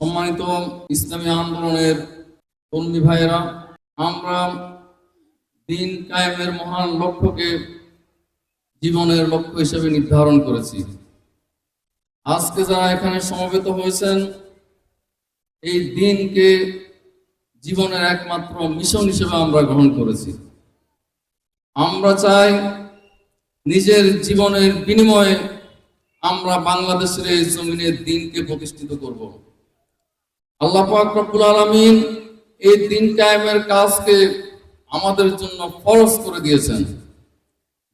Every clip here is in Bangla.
সম্মানিত ইসলামী আন্দোলনের কর্মী ভাইয়েরা, আমরা দিন কায়েমের মহান লক্ষ্যকে জীবনের লক্ষ্য হিসেবে নির্ধারণ করেছি। আজকে যারা এখানে সমবেত হয়েছেন, এই দিনকে জীবনের একমাত্র মিশন হিসেবে আমরা গ্রহণ করেছি। আমরা চাই নিজের জীবনের বিনিময়ে আমরা বাংলাদেশের এই জমিনের দিনকে প্রতিষ্ঠিত করব। আল্লাহ পাক রব্বুল আলামিন এই দিন কায়েমের কাজকে আমাদের জন্য ফরজ করে দিয়েছেন।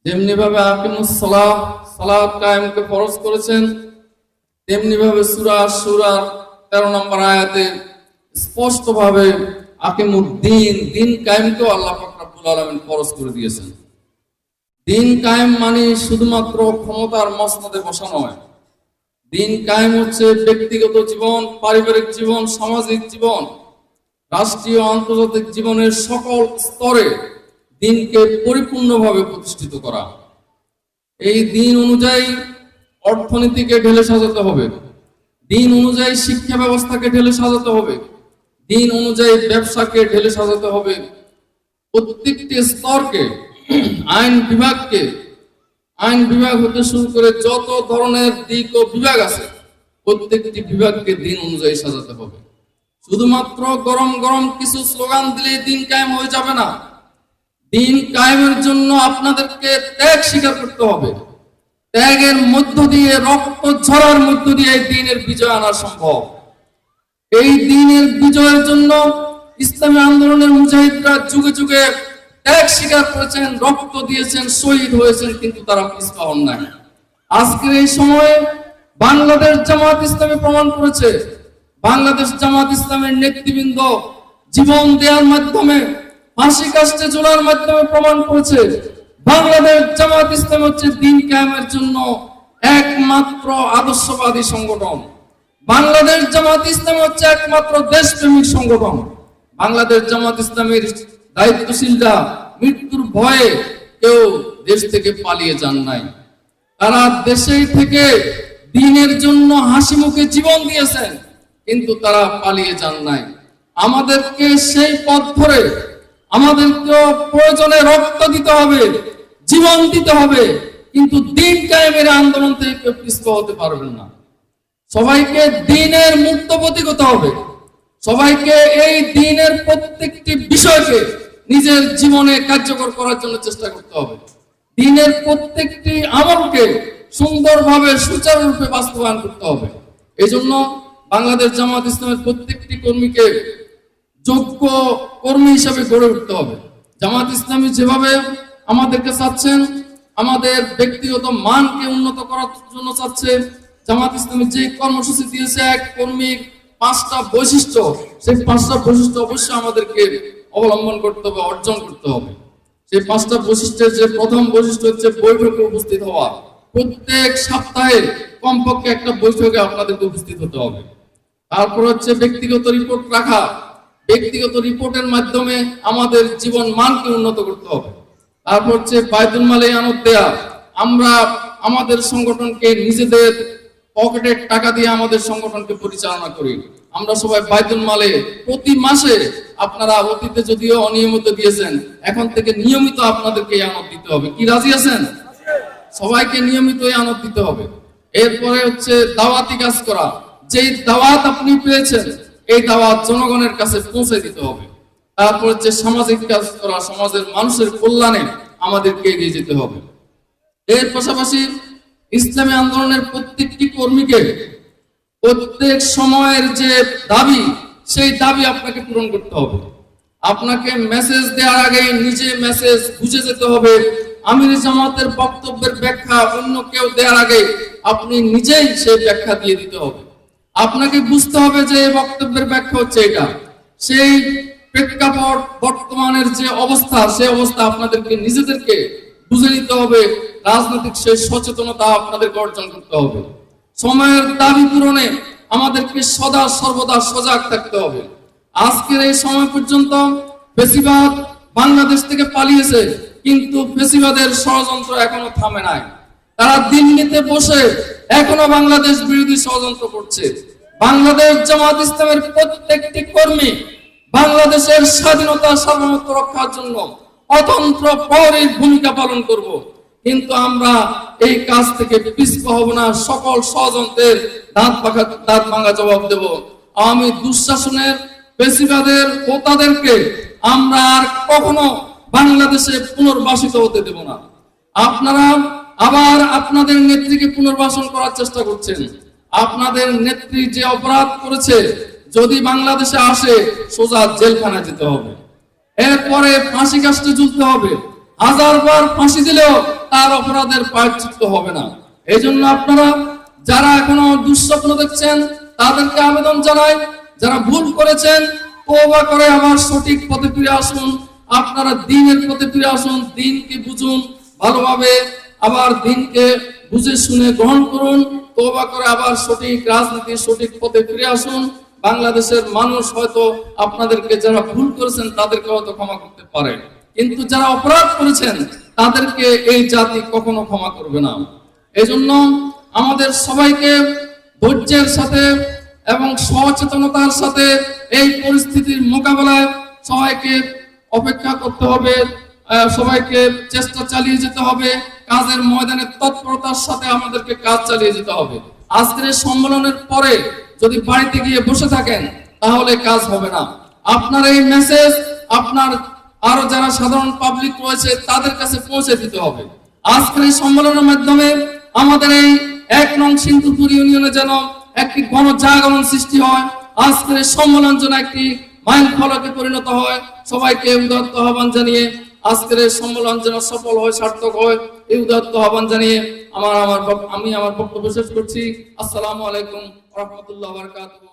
যেমনি ভাবে আকিমুস সালাহ কায়েমকে ফরজ করেছেন তেমনি ভাবে সূরা সূরা 13 নম্বর আয়াতে স্পষ্ট ভাবে আকিমুদ্দিন দিন কায়েমকেও আল্লাহ পাক রব্বুল আলামিন ফরজ করে দিয়েছেন। দিন কায়েম মানে শুধুমাত্র ক্ষমতার মসনদে বসা নয় দিন কায়েম হচ্ছে ব্যক্তিগত জীবন, পারিবারিক জীবন, সামাজিক জীবন, রাষ্ট্রীয়, আন্তর্জাতিক জীবনের সকল স্তরে দিনকে পরিপূর্ণভাবে প্রতিষ্ঠিত করা। এই দিন অনুযায়ী অর্থনীতিকে ঢেলে সাজাতে হবে। দিন অনুযায়ী শিক্ষা ব্যবস্থাকে ঢেলে সাজাতে হবে। দিন অনুযায়ী ব্যবসাকে ঢেলে সাজাতে হবে। প্রত্যেকটি স্তরকে, আইন বিভাগকে আইন বিভাগ হতে শুরু করে যত ধরনের দিক ও বিভাগ আছে, প্রত্যেকটি বিভাগকে দিন অনুযায়ী সাজাতে হবে। শুধুমাত্র গরম গরম কিছু স্লোগান দিলে দিন কায়েম হয়ে যাবে না। দিন কায়েমের জন্য আপনাদেরকে ত্যাগ স্বীকার করতে হবে। ত্যাগের মধ্য দিয়ে, রক্ত ঝরার মধ্য দিয়ে দিনের বিজয় আনা সম্ভব। এই দিনের বিজয়ের জন্য ইসলামী আন্দোলনের মুজাহিদরা যুগে যুগে ত্যাগ স্বীকার করেছেন, রক্ত দিয়েছেন, শহীদ হয়েছেন, কিন্তু তারা হন নাই। আজকের এই সময়ে বাংলাদেশ জামাত ইসলামী প্রমাণ করেছে, বাংলাদেশ জামাত ইসলামের নেতৃবৃন্দ জীবন দেওয়ার মাধ্যমে, ফাঁসি কাস্টে চলার মাধ্যমে প্রমাণ করেছে, বাংলাদেশ জামাত ইসলাম হচ্ছে দিন কায়েমের জন্য একমাত্র আদর্শবাদী সংগঠন। বাংলাদেশ জামাত ইসলাম হচ্ছে একমাত্র দেশপ্রেমিক সংগঠন। বাংলাদেশ জামাত ইসলামের দায়িত্বশীলরা মৃত্যুর ভয়ে কেউ দেশ থেকে পালিয়ে যান নাই। তারা দেশেই থেকে দিনের জন্য হাসি মুখে জীবন দিয়েছেন, কিন্তু তারা পালিয়ে যান নাই। আমাদেরকে সেই পথ ধরে আমাদেরকেও প্রয়োজনে রক্ত দিতে হবে, জীবন দিতে হবে, কিন্তু দিন কায়েমের আন্দোলন থেকে কেউ পিছপা হতে পারবেন না। সবাইকে দিনের মুক্ত প্রতীক হতে হবে। সবাইকে এই দিনের প্রত্যেকটি বিষয়কে নিজের জীবনে কার্যকর করার জন্য চেষ্টা করতে হবে। দিনের প্রত্যেকটি আমলকে সুন্দরভাবে, সুচারুরূপে বাস্তবায়ন করতে হবে। এই জন্য বাংলাদেশ জামাত ইসলামের প্রত্যেকটি কর্মীকে যোগ্য কর্মী হিসাবে গড়ে উঠতে হবে। জামাত ইসলামী যেভাবে আমাদেরকে চাচ্ছেন, আমাদের ব্যক্তিগত মানকে উন্নত করার জন্য চাচ্ছে, জামাত ইসলামী যে কর্মসূচি দিয়েছে, এক কর্মীর পাঁচটা বৈশিষ্ট্য, সেই পাঁচটা বৈশিষ্ট্য অবশ্যই আমাদেরকে অবলম্বন করতে হবে, অর্জন করতে হবে। সেই পাঁচটা বৈশিষ্ট্যের যে প্রথম বৈশিষ্ট্য হচ্ছে বৈঠকে উপস্থিত হওয়া। প্রত্যেক সপ্তাহে কমপক্ষে একটা বৈঠকে আপনাদেরকে উপস্থিত হতে হবে। তারপর হচ্ছে ব্যক্তিগত রিপোর্ট রাখা। ব্যক্তিগত রিপোর্টের মাধ্যমে আমাদের জীবন মানকে উন্নত করতে হবে। তারপর হচ্ছে বায়তুল মালে আনত দেয়া। আমরা আমাদের সংগঠনকে নিজেদের পকেটের টাকা দিয়ে আমাদের সংগঠনকে পরিচালনা করি। আমরা সবাই বায়তুল মালে প্রতি মাসে আপনারা অতীতে যদিও অনিয়মিত দিয়েছেন, এখন থেকে নিয়মিত আপনাদেরকে আনত দিতে হবে। কি রাজি আছেন? সবাইকে নিয়মিত আনত দিতে হবে। এরপরে হচ্ছে দাওয়াতি কাজ করা। যেই দাওয়াত আপনি পেয়েছেন, এই দাওয়াত জনগণের কাছে পৌঁছে দিতে হবে। তারপর হচ্ছে সামাজিক কাজ করা, সমাজের মানুষের কল্যাণে আমাদেরকে এগিয়ে যেতে হবে। এর পাশাপাশি ইসলামী আন্দোলনের প্রত্যেকটি কর্মীকে প্রত্যেক সময়ের যে দাবি, সেই দাবি আপনাকে পূরণ করতে হবে। আপনাকে মেসেজ দেওয়ার আগে নিজে মেসেজ বুঝে যেতে হবে। আমির জামাতের বক্তব্যের ব্যাখ্যা অন্য কেউ দেওয়ার আগে আপনি নিজেই সেই ব্যাখ্যা দিয়ে দিতে হবে। আপনাকে বুঝতে হবে যে বক্তব্যের ব্যাখ্যা হচ্ছে এটা। সেই প্রেক্ষাপট, বর্তমানের যে অবস্থা, সেই অবস্থা আপনাদেরকে, নিজেদেরকে বুঝে নিতে হবে। রাজনৈতিক সেই সচেতনতা আপনাদেরকে অর্জন করতে হবে। সময়ের দাবি পূরণে আমাদেরকে সদা সর্বদা সজাগ থাকতে হবে। আজকের এই সময় পর্যন্ত বেশিরভাগ বাংলাদেশ থেকে পালিয়েছে, কিন্তু ফেসিবাদের ষড়যন্ত্র এখনও থামে নাই। তারা দিল্লিতে বসে এখনও বাংলাদেশ বিরোধী ষড়যন্ত্র করছে। বাংলাদেশ জামাত ইসলামের প্রত্যেকটি কর্মী বাংলাদেশের স্বাধীনতা, সার্বভৌমত্ব রক্ষার জন্য অতন্ত্র প্রহরীর ভূমিকা পালন করব। কিন্তু আমরা এই কাজ থেকে পিছপা হব না, সকল ষড়যন্ত্রের দাঁত পাখা, দাঁত ভাঙা জবাব দেব। আমি দুঃশাসনের বেশিবাদের হোতাদেরকে আমরা আর কখনো বাংলাদেশে পুনর্বাসিত হতে দেব না। আপনারা আবার আপনাদের নেত্রীকে পুনর্বাসন করার চেষ্টা করছেন। আপনাদের নেত্রী যে অপরাধ করেছে, যদি বাংলাদেশে আসে, সোজা জেলখানা যেতে হবে। এরপরে ফাঁসি কাস্টে ঝুলতে হবে। হাজার বার ফাঁসি দিলেও তার অপরাধের প্রায়শ্চিত্ত হবে না। এই জন্য আপনারা যারা এখনও দুঃস্বপ্ন দেখছেন, তাদেরকে আবেদন জানাই। যারা ভুল করেছেন তোবা করে আবার সঠিক পথে ফিরে আসুন। আপনারা দিনের পথে ফিরে আসুন, দিনকে বুঝুন ভালোভাবে, আবার দিনকে বুঝে শুনে গ্রহণ করুন। তোবা করে আবার সঠিক রাজনীতি, সঠিক পথে ফিরে আসুন। বাংলাদেশের মানুষ হয়তো আপনাদেরকে যারা ভুল করেছেন, তাদেরকে হয়তো ক্ষমা করতে পারে। কিন্তু যারা অপরাধ করেছেন তাদেরকে এই জাতি কখনো ক্ষমা করবে না। এজন্য আমাদের সবাইকে ধৈর্যের সাথে এবং সচেতনতার সাথে এই পরিস্থিতির মোকাবেলায় সবাইকে অপেক্ষা করতে হবে সবাইকে চেষ্টা চালিয়ে যেতে হবে, কাজের ময়দানে তৎপরতার সাথে আমাদেরকে কাজ চালিয়ে যেতে হবে। আজকের সম্মেলনের পরে যদি বাড়িতে গিয়ে বসে থাকেন, তাহলে কাজ হবে না। আপনার এই মেসেজ আপনার আরও যারা সাধারণ পাবলিক রয়েছে, তাদের কাছে পৌঁছে দিতে হবে। আজকের এই সম্মেলনের মাধ্যমে আমাদের এই এক নং সিন্ধুপুর ইউনিয়নে যেন একটি গণজাগরণ সৃষ্টি হয়, আজকের এই সম্মেলন যেন একটি মাইল ফলকে পরিণত হয়। সবাইকে উদাত্ত আহ্বান জানিয়ে আজকের এই সম্মেলন যেন সফল হয়, সার্থক হয়, এই উদাত্ত আহ্বান জানিয়ে আমার আমার আমি আমার বক্তব্য শেষ করছি। আসসালামু আলাইকুম রহমতুল্লাহ বারকাতুহ।